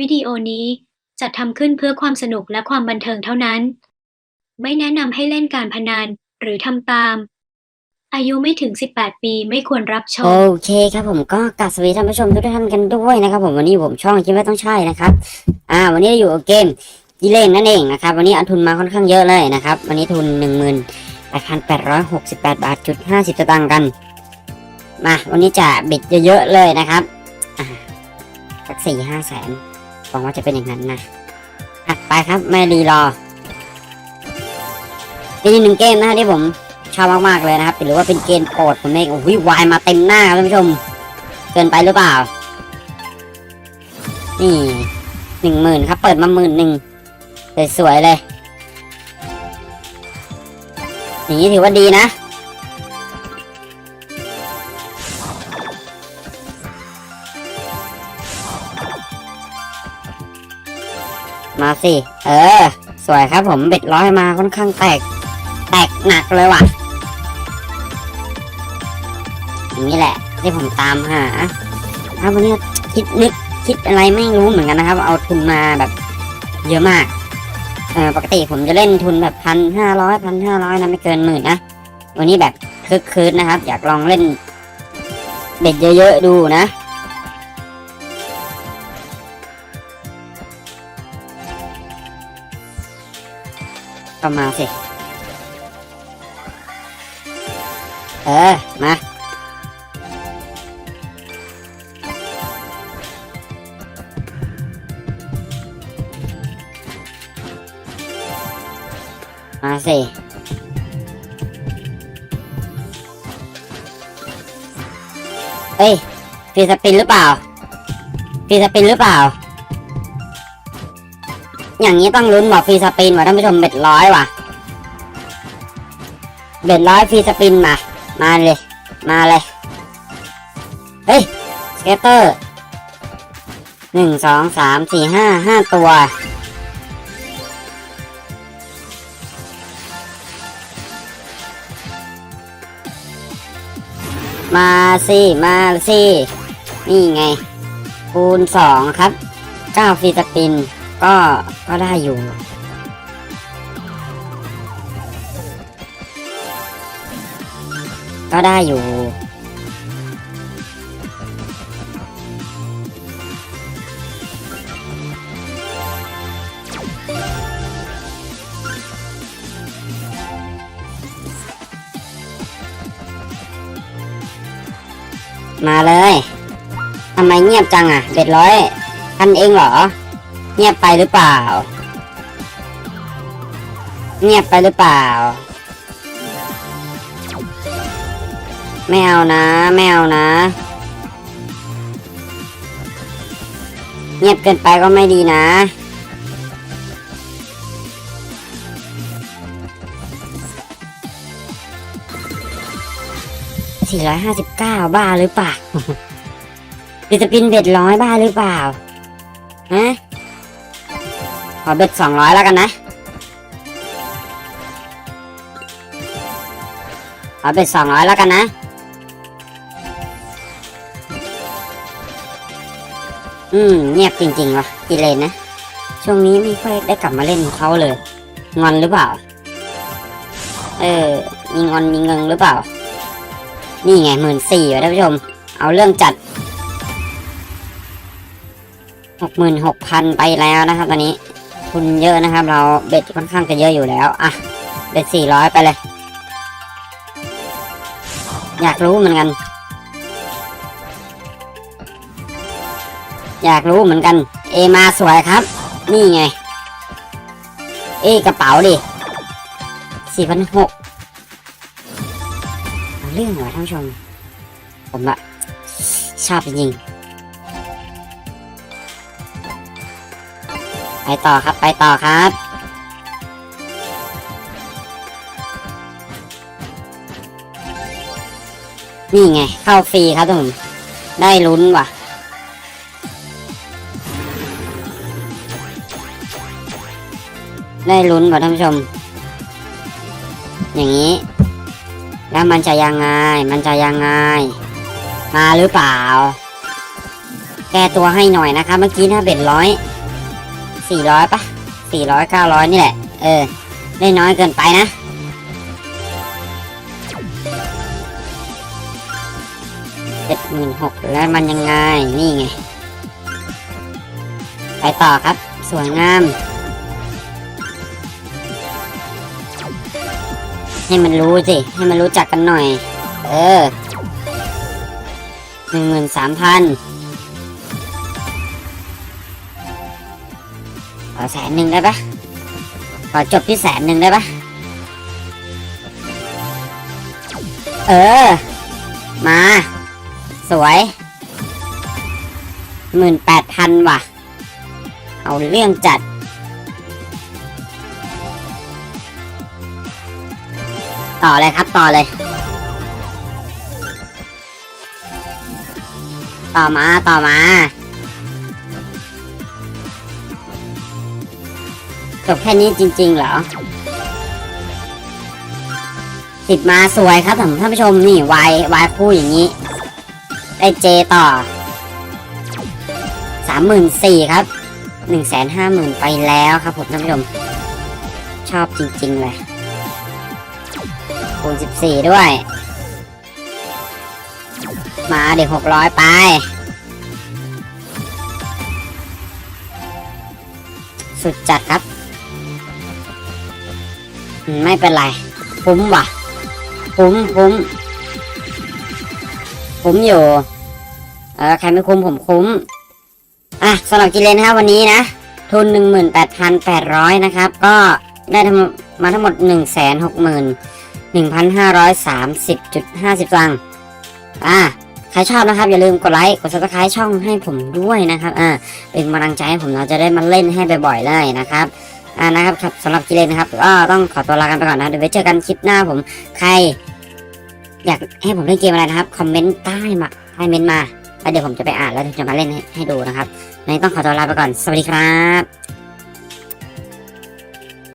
วิดีโอนี้จัดทำขึ้นเพื่อความสนุกและความบันเทิงเท่านั้น ไม่แนะนำให้เล่นการพนันหรือทำตาม อายุไม่ถึง 18 ปีไม่ควรรับชม โอเคครับผมก็กลับสวัสดีท่านผู้ชมทุกท่านกันด้วยนะครับ ผมวันนี้ผมช่องคิดว่าต้องใช่นะครับ อ่า วันนี้เราอยู่กับเกมกิเลนนั่นเองนะครับ วันนี้เอาทุนมาค่อนข้างเยอะเลยนะครับ วันนี้ทุนหนึ่งหมื่นแปดพันแปดร้อยหกสิบแปดบาทจุดห้าสิบตางค์กัน มา วันนี้จะบิดเยอะๆเลยนะครับสักสี่ห้าแสน หวังว่าจะเป็นอย่างนั้นนะอะไปครับไม่รีรอเป็นอีกหนึ่งเกมนะที่ผมชอบมากๆเลยนะครับหรือว่าเป็นเกณฑ์โปรดผมเองโอ้โหวายมาเต็มหน้าครับท่านผู้ชม เกินไปหรือเปล่า นี่หนึ่งหมื่นครับ เปิดมาหมื่นหนึ่งสวยๆเลยอย่างนี้ถือว่าดีนะ มาสิ เออ สวยครับผมเบ็ดร้อยมาค่อนข้างแตก แตกหนักเลยว่ะอย่างนี้แหละที่ผมตามหาครับวันนี้คิดนึกคิดอะไรไม่รู้เหมือนกันนะครับ เอาทุนมาแบบ เยอะมากเออปกติผมจะเล่นทุนแบบพันห้าร้อยพันห้าร้อยนะไม่เกินหมื่นนะวันนี้แบบคึกคืนนะครับ อยากลองเล่นเบ็ดเยอะๆดูนะ ก็มาสิ เออ มา มาสิเอ้ย ฟีสปินหรือเปล่า ฟีสปินหรือเปล่า อย่างนี้ต้องลุ้นบอกฟรีสปินว่ะท่านผู้ชมเบ็ดร้อยว่ะ เบ็ดร้อยฟรีสปินมา มาเลย มาเลย เฮ้ยสเกตเตอร์หนึ่งสองสามสี่ห้าห้าตัว มาสิ มาสิ นี่ไง คูณสองครับเก้าฟรีสปิน ก็ก็ได้อยู่ ก็ได้อยู่ มาเลยทำไมเงียบจังอะเด็ดร้อยพันเองเหรอ เงียบไปหรือเปล่า เงียบไปหรือเปล่า ไม่เอานะไม่เอานะ เงียบเกินไปก็ไม่ดีนะสี่ร้อยห้าสิบเก้าบ้าหรือเปล่าดิสปินเบ็ดร้อยบ้าหรือเปล่า ฮะ ขอเบ็ดสองร้อยแล้วกันนะขอเบ็ดสองร้อยแล้วกันนะอืมเงียบจริงๆว่ะกิเลนนะ ช่วงนี้ไม่ค่อยได้กลับมาเล่นของเขาเลย งอนหรือเปล่า เออ มีงอนมีเงิงหรือเปล่า นี่ไงหมื่นสี่ท่านผู้ชม เอาเรื่องจัดหกหมื่นหกพันไปแล้วนะครับตอนนี้ ทุนเยอะนะครับ เราเบ็ดค่อนข้างจะเยอะอยู่แล้วอะเบ็ดสี่ร้อยไปเลย อยากรู้เหมือนกัน อยากรู้เหมือนกัน เอมาสวยครับ นี่ไง เอกระเป๋าดิสี่พันหกเรื่องเหรอท่านผู้ชม ผมอะชอบจริง ต่อครับไปต่อครับนี่ไง เข้าฟรีครับทุกคนได้ลุ้นว่ะ ได้ลุ้นว่ะท่านผู้ชม อย่างนี้ แล้วมันจะยังไง มันจะยังไง มาหรือเปล่า แก้ตัวให้หน่อยนะครับ เมื่อกี้ถ้าเบ็ดร้อย สี่ร้อยปะสี่ร้อยเก้าร้อยนี่แหละ เออ ได้น้อยเกินไปนะ เจ็ดหมื่นหกแล้วมันยังไง นี่ไง ไปต่อครับ สวยงาม ให้มันรู้สิ ให้มันรู้จักกันหน่อย เออหนึ่งหมื่นสามพัน อแสนหนึ่งได้ปะขอจบที่แสนหนึ่งได้ปะเออ มา สวยหมื่นแปดพันว่ะ เอาเรื่องจัด ต่อเลยครับต่อเลย ต่อมาต่อมา บแค่นี้จริง ๆ เหรอติดมาสวยครับท่านท่านผู้ชมนี่วายวายคู่อย่างนี้ ได้เจต่อสามหมื่นสี่ครับหนึ่งแสนห้าหมื่นไปแล้วครับผมท่านผู้ชม ชอบจริง ๆ เลยคูณสิบสี่ด้วย มาเด็กหกร้อยไปสุดจัดครับ ไม่เป็นไรคุ้มว่ะคุ้มคุ้มคุ้มอยู่เออใครไม่คุ้มผมคุ้มอะสำหรับกิเลนนะครับวันนี้นะ ทุน 18,800 นะครับ ก็ได้ทั้งมาทั้งหมด 161,530.50ตังค์อะใครชอบนะครับ อย่าลืมกดไลค์กด subscribe ช่องให้ผมด้วยนะครับอ่าเป็นกำลังใจให้ผมเราจะได้มาเล่นให้บ่อยๆเลยนะครับ อ่านะครับครับสำหรับกิเลนนะครับก็ต้องขอตัวลากันไปก่อนนะเดี๋ยวไปเจอกันคลิปหน้าผมใคร อยากให้ผมเล่นเกมอะไรนะครับคอมเมนต์ใต้มาใต้เมนต์มาแล้วเดี๋ยวผมจะไปอ่านแล้วจะมาเล่นให้ให้ดูนะครับวันนี้ต้องขอตัวลาไปก่อนสวัสดีครับ